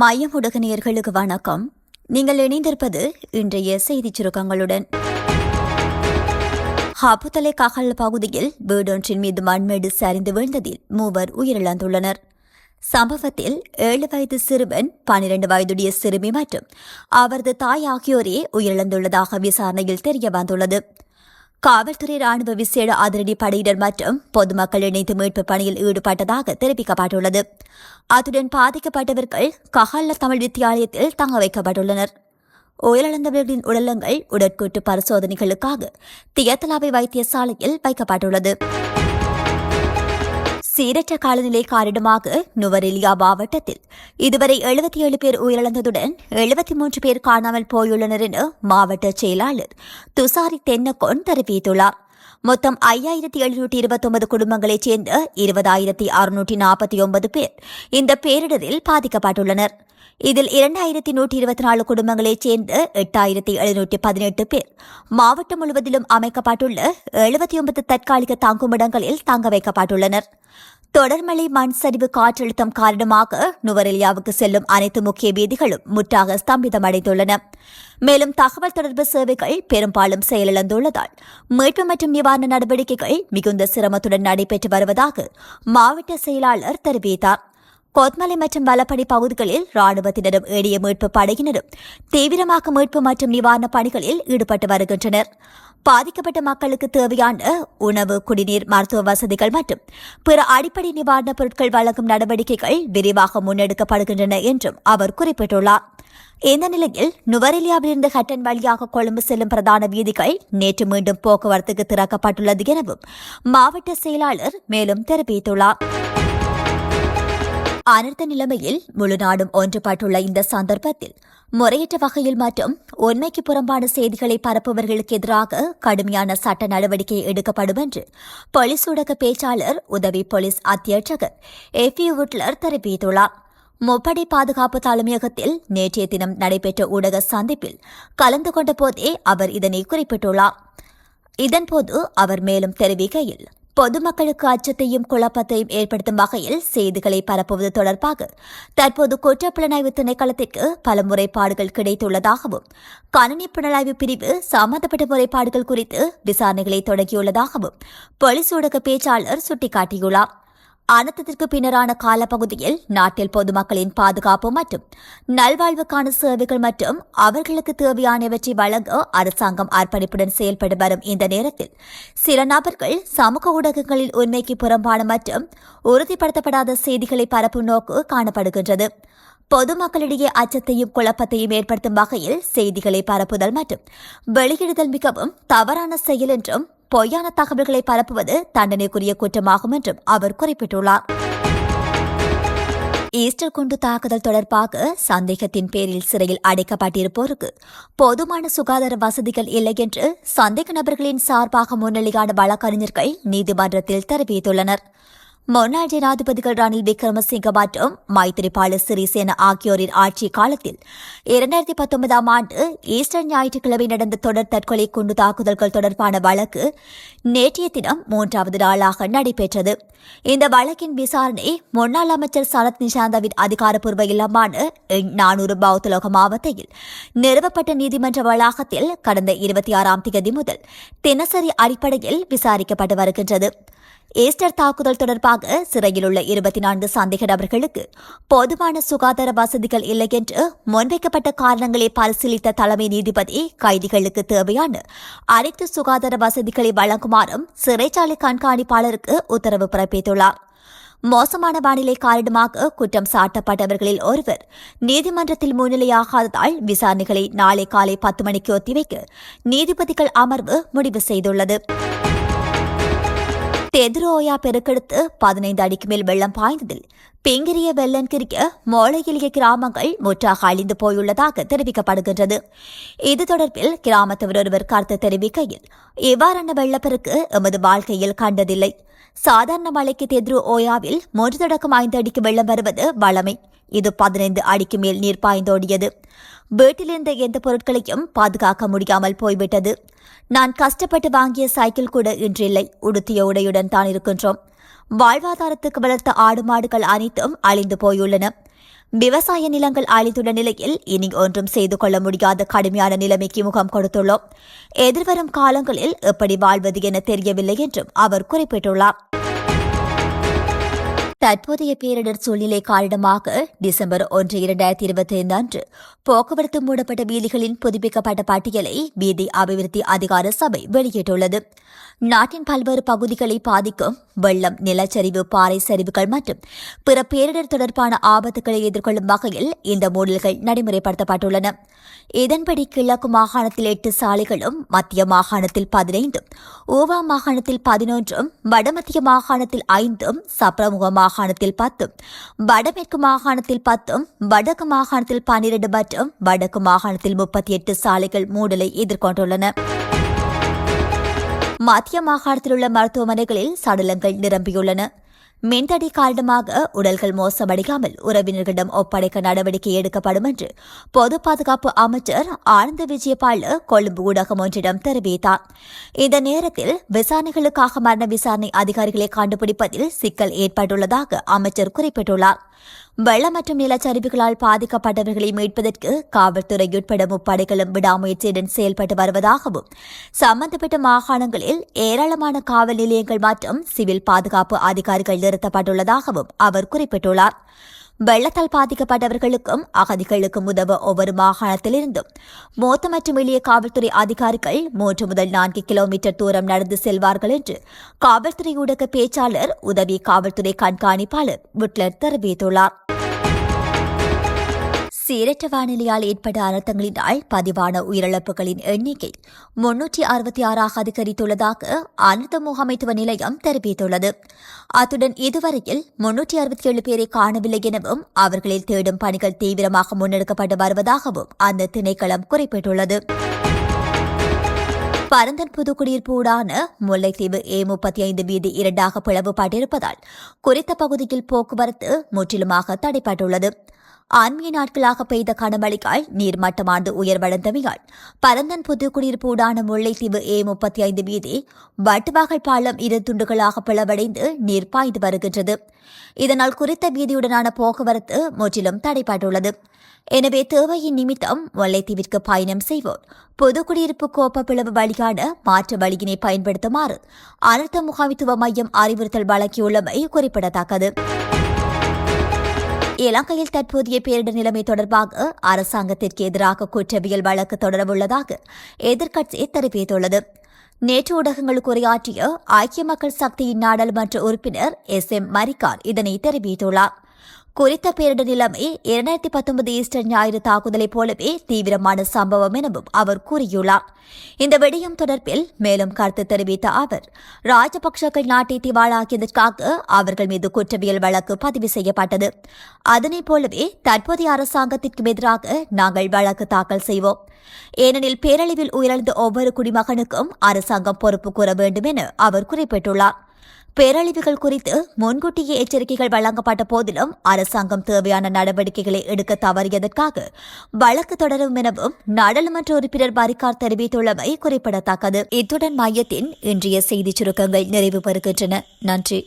மையம் நேர்களுக்கு வணக்கம். நீங்கள் இணைந்திருப்பது இன்றைய செய்திச் சுருக்கங்களுடன். ஹாப்புத்தலை ககல் பகுதியில் வீடொன்றின் மீது மண்மேடு சரிந்து விழுந்ததில் மூவர் உயிரிழந்துள்ளனர். சம்பவத்தில் ஏழு வயது சிறுவன் பனிரெண்டு வயதுடைய சிறுமி மற்றும் அவரது தாய் ஆகியோரே உயிரிழந்துள்ளதாக விசாரணையில் தெரிய வந்துள்ளது. காவல்துறை ராணுவ விசேட அதிரடி படையினர் மற்றும் பொதுமக்கள் இணைந்து மீட்பு பணியில் ஈடுபட்டதாக தெரிவிக்கப்பட்டுள்ளது. அத்துடன் பாதிக்கப்பட்டவர்கள் கஹல்ல தமிழ் வித்தியாலயத்தில் தங்க வைக்கப்பட்டுள்ளனர். உயிரிழந்தவர்களின் உடலங்கள் உடற்கூட்டு பரிசோதனைகளுக்காக தியத்தலாவை வைத்தியசாலையில் வைக்கப்பட்டுள்ளது. சீரற்ற காலநிலை காரணமாக நுவரெலியா மாவட்டத்தில் இதுவரை எழுபத்தி ஏழு பேர் உயிரிழந்ததுடன் எழுபத்தி மூன்று பேர் காணாமல் போயுள்ளனர் என மாவட்ட செயலாளர் துசாரி தென்னகொன் தெரிவித்துள்ளார். மொத்தம் ஐயாயிரத்தி எழுநூற்றி இருபத்தொன்பது குடும்பங்களைச் சேர்ந்த இருபதாயிரத்தி அறுநூற்றி நாற்பத்தி ஒன்பது பேர் இந்த பேரிடரில் பாதிக்கப்பட்டுள்ளனர். இதில் இரண்டாயிரத்தி நூற்றி இருபத்தி நாலு குடும்பங்களைச் சேர்ந்த எட்டாயிரத்தி எழுநூற்றி பதினெட்டு பேர் மாவட்டம் முழுவதிலும் அமைக்கப்பட்டுள்ள எழுபத்தி ஒன்பது தற்காலிக தங்குமிடங்களில் தங்க வைக்கப்பட்டுள்ளனர். தொடர்மலை மண் சரிவு காற்றழுத்தம் காரணமாக நுவரெலியாவுக்கு செல்லும் அனைத்து முக்கிய வீதிகளும் முற்றாக ஸ்தம்பிதமடைந்துள்ளன. மேலும் தகவல் தொடர்பு சேவைகள் பெரும்பாலும் செயலிழந்துள்ளதால் மீட்பு மற்றும் நிவாரண நடவடிக்கைகள் மிகுந்த சிரமத்துடன் நடைபெற்று வருவதாக மாவட்ட செயலாளர் தெரிவித்தார். கொத்மலை மற்றும் வலப்படி பகுதிகளில் ராணுவத்தினரும் ஏடிய மீட்பு படையினரும் தீவிரமாக மீட்பு மற்றும் நிவாரணப் பணிகளில் ஈடுபட்டு வருகின்றனர். பாதிக்கப்பட்ட மக்களுக்கு தேவையான உணவு குடிநீர் மருத்துவ வசதிகள் மற்றும் பிற அடிப்படை நிவாரணப் பொருட்கள் வழங்கும் நடவடிக்கைகள் விரிவாக முன்னெடுக்கப்படுகின்றன என்றும் அவர் குறிப்பிட்டுள்ளார். இந்த நிலையில் நுவரெலியாவிலிருந்து ஹட்டன் வழியாக கொழும்பு செல்லும் பிரதான வீதிகள் நேற்று மீண்டும் போக்குவரத்துக்கு திறக்கப்பட்டுள்ளது எனவும் மாவட்ட செயலாளர் மேலும் தெரிவித்துள்ளார். அனர்த்த நிலைமையில் முழு நாடும் ஒன்றுபட்டுள்ள இந்த சந்தர்ப்பத்தில் முறையற்ற வகையில் மற்றும் உண்மைக்கு புறம்பான செய்திகளை பரப்புவர்களுக்கு எதிராக கடுமையான சட்ட நடவடிக்கை எடுக்கப்படும் என்று போலீஸ் ஊடக பேச்சாளர் உதவி போலீஸ் அத்தியட்சகர் எஃப் யூ உட்லர் தெரிவித்துள்ளார். முப்படை பாதுகாப்பு தலைமையகத்தில் நேற்றைய தினம் நடைபெற்ற ஊடக சந்திப்பில் கலந்து கொண்ட போதே அவர் இதனை குறிப்பிட்டுள்ளார். இதன்போது அவர் மேலும் தெரிவிக்கையில் பொதுமக்களுக்கு அச்சத்தையும் குழப்பத்தையும் ஏற்படுத்தும் வகையில் செய்திகளை பரப்புவது தொடர்பாக தற்போது குற்றப்புலனாய்வு திணைக்களத்திற்கு பல முறைப்பாடுகள் கிடைத்துள்ளதாகவும் கணினி புலனாய்வு பிரிவு சம்பந்தப்பட்ட முறைப்பாடுகள் குறித்து விசாரணைகளை தொடங்கியுள்ளதாகவும் போலீஸ் ஊடக பேச்சாளர் சுட்டிக்காட்டியுள்ளார். அனர்த்தத்திற்கு பின்னரான காலப்பகுதியில் நாட்டில் பொதுமக்களின் பாதுகாப்பு மற்றும் நல்வாழ்வுக்கான சேவைகள் மற்றும் அவர்களுக்கு தேவையானவற்றை வழங்க அரசாங்கம் அர்ப்பணிப்புடன் செயல்பட்டு வரும் இந்த நேரத்தில் சில நபர்கள் சமூக ஊடகங்களில் உண்மைக்கு புறம்பான மற்றும் உறுதிப்படுத்தப்படாத செய்திகளை பரப்பும் நோக்கு காணப்படுகின்றது. பொதுமக்களிடையே அச்சத்தையும் குழப்பத்தையும் ஏற்படுத்தும் வகையில் செய்திகளை பரப்புதல் மற்றும் வெளியிடுதல் மிகவும் தவறான செயல் என்றும் பொய்யான தகவல்களை பரப்புவது தண்டனைக்குரிய குற்றமாகும் என்றும் அவர் குறிப்பிட்டுள்ளார். ஈஸ்டர் குண்டு தாக்குதல் தொடர்பாக சந்தேகத்தின் பேரில் சிறையில் அடைக்கப்பட்டிருப்போருக்கு போதுமான சுகாதார வசதிகள் இல்லை என்று சந்தேக நபர்களின் சார்பாக முன்னிலையான வழக்கறிஞர்கள் நீதிமன்றத்தில் தெரிவித்துள்ளனர். முன்னாள் ஜனாதிபதிகள் ரணில் விக்ரமசிங்க மற்றும் மைத்திரிபால சிறிசேன ஆகியோரின் ஆட்சி காலத்தில் இரண்டாயிரத்தி பத்தொன்பதாம் ஆண்டு ஈஸ்டர் ஞாயிற்றுக்கிழமை நடந்த தொடர் தற்கொலை குண்டு தாக்குதல்கள் தொடர்பான வழக்கு நேற்றைய தினம் மூன்றாவது நாளாக நடைபெற்றது. இந்த வழக்கின் விசாரணை முன்னாள் அமைச்சர் சரத் நிஷாந்தாவின் அதிகாரப்பூர்வ இல்லமான நானூறு பௌத்தலோக மாவட்டத்தில் நிறுவப்பட்ட நீதிமன்ற வளாகத்தில் கடந்த இருபத்தி ஆறாம் தேதி முதல் தினசரி அடிப்படையில் விசாரிக்கப்பட்டு வருகின்றது. ஈஸ்டர் தாக்குதல் தொடர்பாக சிறையில் உள்ள இருபத்தி நான்கு சந்தேக நபர்களுக்கு போதுமான சுகாதார வசதிகள் இல்லை என்று முன்வைக்கப்பட்ட காரணங்களை பரிசீலித்த தலைமை நீதிபதி கைதிகளுக்கு தேவையான அனைத்து சுகாதார வசதிகளை வழங்குமாறும் சிறைச்சாலை கண்காணிப்பாளருக்கு உத்தரவு பிறப்பித்துள்ளார். மோசமான வானிலை காரணமாக குற்றம் சாட்டப்பட்டவர்களில் ஒருவர் நீதிமன்றத்தில் முன்னிலையாகாததால் விசாரணைகளை நாளை காலை பத்து மணிக்கு ஒத்திவைக்க நீதிபதிகள் அமர்வு முடிவு செய்துள்ளது. தெதுரோயா பெருக்கெடுத்து பதினைந்து அடிக்கு மேல் வெள்ளம் பாய்ந்ததில் பிங்கிரிய வெள்ளன்கிரிய மோளையிலிய கிராமங்கள் முற்றாக அழிந்து போயுள்ளதாக தெரிவிக்கப்படுகின்றது. இது தொடர்பில் கிராமத்தவர் ஒருவர் கருத்து தெரிவிக்கையில் இவ்வாறான வெள்ளப்பெருக்கு எமது வாழ்க்கையில் கண்டதில்லை. சாதாரண மழைக்கு தெத்ரு ஓயாவில் மூன்று தொடக்கம் ஐந்து அடிக்கு வெள்ளம் வருவது வளமை இது பதினைந்து அடிக்கு மேல் நீர் பாய்ந்தோடியது. வீட்டிலிருந்த எந்த பொருட்களையும் பாதுகாக்க முடியாமல் போய்விட்டது. நான் கஷ்டப்பட்டு வாங்கிய சைக்கிள் கூட இன்றில்லை. உடுத்திய உடையுடன் தான் இருக்கின்றோம். வாழ்வாதாரத்துக்கு வளர்த்த ஆடு மாடுகள் அனைத்தும் அழிந்து போயுள்ளன. விவசாய நிலங்கள் அழித்துள்ள நிலையில் இனி ஒன்றும் செய்து கொள்ள முடியாத கடுமையான நிலைமைக்கு முகம் கொடுத்துள்ளோம். எதிர்வரும் காலங்களில் எப்படி வாழ்வது என தெரியவில்லை என்றும் அவர் குறிப்பிட்டுள்ளார். தற்போதைய பேரிடர் சூழ்நிலை காரணமாக டிசம்பர் ஒன்று இரண்டாயிரத்தி இருபத்தி ஐந்து அன்று போக்குவரத்து மூடப்பட்ட வீதிகளின் புதுப்பிக்கப்பட்ட பட்டியலை வீதி அபிவிருத்தி அதிகார சபை வெளியிட்டுள்ளது. நாட்டின் பல்வேறு பகுதிகளை பாதிக்கும் வெள்ளம் நிலச்சரிவு பாறை சரிவுகள் மற்றும் பிற பேரிடர் தொடர்பான ஆபத்துக்களை எதிர்கொள்ளும் வகையில் இந்த மூடல்கள் நடைமுறைப்படுத்தப்பட்டுள்ளன. இதன்படி கிழக்கு மாகாணத்தில் எட்டு சாலைகளும் மத்திய மாகாணத்தில் பதினைந்தும் ஓவா மாகாணத்தில் பதினொன்றும் வடமத்திய மாகாணத்தில் ஐந்தும் சப்ரமுக மாகாணத்தில் பத்தும் வடமேற்கு மாகாணத்தில் பத்தும் வடக்கு மாகாணத்தில் பன்னிரண்டு மற்றும் வடக்கு மாகாணத்தில் முப்பத்தி எட்டு சாலைகள் மூடலை எதிர்கொண்டுள்ளன. மத்திய மாகாணத்தில் உள்ள மருத்துவமனைகளில் சடலங்கள் நிரம்பியுள்ளன. மின்தடை காரணமாக உடல்கள் மோசமடையாமல் உறவினர்களிடம் ஒப்படைக்க நடவடிக்கை எடுக்கப்படும் என்று பொது பாதுகாப்பு அமைச்சர் ஆனந்த விஜயபால கொழும்பு ஊடகம் ஒன்றிடம் தெரிவித்தார். இந்த நேரத்தில் விசாரணைகளுக்காக மரண விசாரணை அதிகாரிகளை கண்டுபிடிப்பதில் சிக்கல் ஏற்பட்டுள்ளதாக அமைச்சர் குறிப்பிட்டுள்ளார். வெள்ளம் மற்றும் நிலச்சரிவுகளால் பாதிக்கப்பட்டவர்களை மீட்பதற்கு காவல்துறை உட்பட முப்படைகளும் விடாமுயற்சியுடன் செயல்பட்டு வருவதாகவும் சம்பந்தப்பட்ட மாகாணங்களில் ஏராளமான காவல் நிலையங்கள் மற்றும் சிவில் பாதுகாப்பு அதிகாரிகள் நிறுத்தப்பட்டுள்ளதாகவும் அவர் குறிப்பிட்டுள்ளார். வெள்ளத்தால் பாதிக்கப்பட்டவர்களுக்கும் அகதிகளுக்கும் உதவ ஒவ்வொரு மாகாணத்திலிருந்தும் மூத்த மற்றும் எளிய காவல்துறை அதிகாரிகள் மூன்று முதல் நான்கு கிலோமீட்டர் தூரம் நடந்து செல்வார்கள் என்று காவல்துறை ஊடக பேச்சாளர் உதவி காவல்துறை கண்காணிப்பாளர் புட்லர் தெரிவித்துள்ளார். சீரற்ற வானிலையால் ஏற்பட்ட அனர்த்தங்களினால் பதிவான உயிரிழப்புகளின் எண்ணிக்கை முன்னூற்றி அறுபத்தி ஆறாக அதிகரித்துள்ளதாக அனர்த்த முகாமைத்துவ நிலையம் தெரிவித்துள்ளது. அத்துடன் இதுவரையில் முன்னூற்றி அறுபத்தி ஏழு பேரை காணவில்லை எனவும் அவர்களில் தேடும் பணிகள் தீவிரமாக முன்னெடுக்கப்பட்டு வருவதாகவும் அந்த திணைக்களம் குறிப்பிட்டுள்ளது. பரந்தன் புதுக்குடியிருப்பு ஊடான முல்லைத்தீவு ஏ முப்பத்தி ஐந்து வீதி இரண்டாக பிளவுபட்டிருப்பதால் குறித்த பகுதியில் போக்குவரத்து முற்றிலுமாக தடைப்பட்டுள்ளது அண்மைய நாட்களாக பெய்த கனமழைக்கால் நீர்மட்டமானது உயர்வடைந்தமையால் பரந்தன் புதுக்குடியிருப்பு ஊடான முல்லைத்தீவு ஏ முப்பத்தி ஐந்து வீதி வட்டுவாகல் பாலம் இரு துண்டுகளாக பிளவடைந்து நீர் பாய்ந்து வருகின்றது. இதனால் குறித்த வீதியுடனான போக்குவரத்து முற்றிலும் தடைபட்டுள்ளது. எனவே தேவையின் நிமித்தம் முல்லைத்தீவிற்கு பயணம் செய்வோர். பொதுக்குடியிருப்பு கோப்ப பிளவு வழியான மாற்று வழியினை பயன்படுத்துமாறு அனர்த்த முகாமித்துவ மையம் அறிவுறுத்தல் வழங்கியுள்ளமை குறிப்பிடத்தக்கது. இலங்கையில் தற்போதைய பேரிடர் நிலைமை தொடர்பாக அரசாங்கத்திற்கு எதிராக குற்றவியல் வழக்கு தொடரவுள்ளதாக எதிர்க்கட்சி தெரிவித்துள்ளது. நேற்று ஊடகங்களுக்கு உரையாற்றிய ஐக்கிய மக்கள் சக்தியின் நாடாளுமன்ற உறுப்பினர் எஸ் எம் மரிகான் இதனை தெரிவித்துள்ளார். குறித்த பேரிடர் நிலைமை இரண்டாயிரத்தி பத்தொன்பது ஈஸ்டர் ஞாயிறு தாக்குதலைப் போலவே தீவிரமான சம்பவம் எனவும் அவர் கூறியுள்ளார். இந்த விடயம் தொடர்பில் மேலும் கருத்து தெரிவித்த அவர் ராஜபக்சர்கள் நாட்டை திவாலாக்கியதற்காக அவர்கள் மீது குற்றவியல் வழக்கு பதிவு செய்யப்பட்டது. அதனைப் போலவே தற்போதைய அரசாங்கத்திற்கு எதிராக நாங்கள் வழக்கு தாக்கல் செய்வோம். ஏனெனில் பேரழிவில் உயிரிழந்த ஒவ்வொரு குடிமகனுக்கும் அரசாங்கம் பொறுப்பு கூற வேண்டும் என அவர் குறிப்பிட்டுள்ளார். பேரழிவுகள் குறித்து முன்கூட்டியே எச்சரிக்கைகள் வழங்கப்பட்ட போதிலும் அரசாங்கம் தேவையான நடவடிக்கைகளை எடுக்க தவறியதற்காக வழக்கு தொடரும் எனவும் நாடாளுமன்ற உறுப்பினர் பரிகார் தெரிவித்துள்ளமை குறிப்பிடத்தக்கது. இத்துடன் மையத்தின் இன்றைய செய்திச் சுருக்கங்கள் நிறைவு பெறுகின்றன. நன்றி.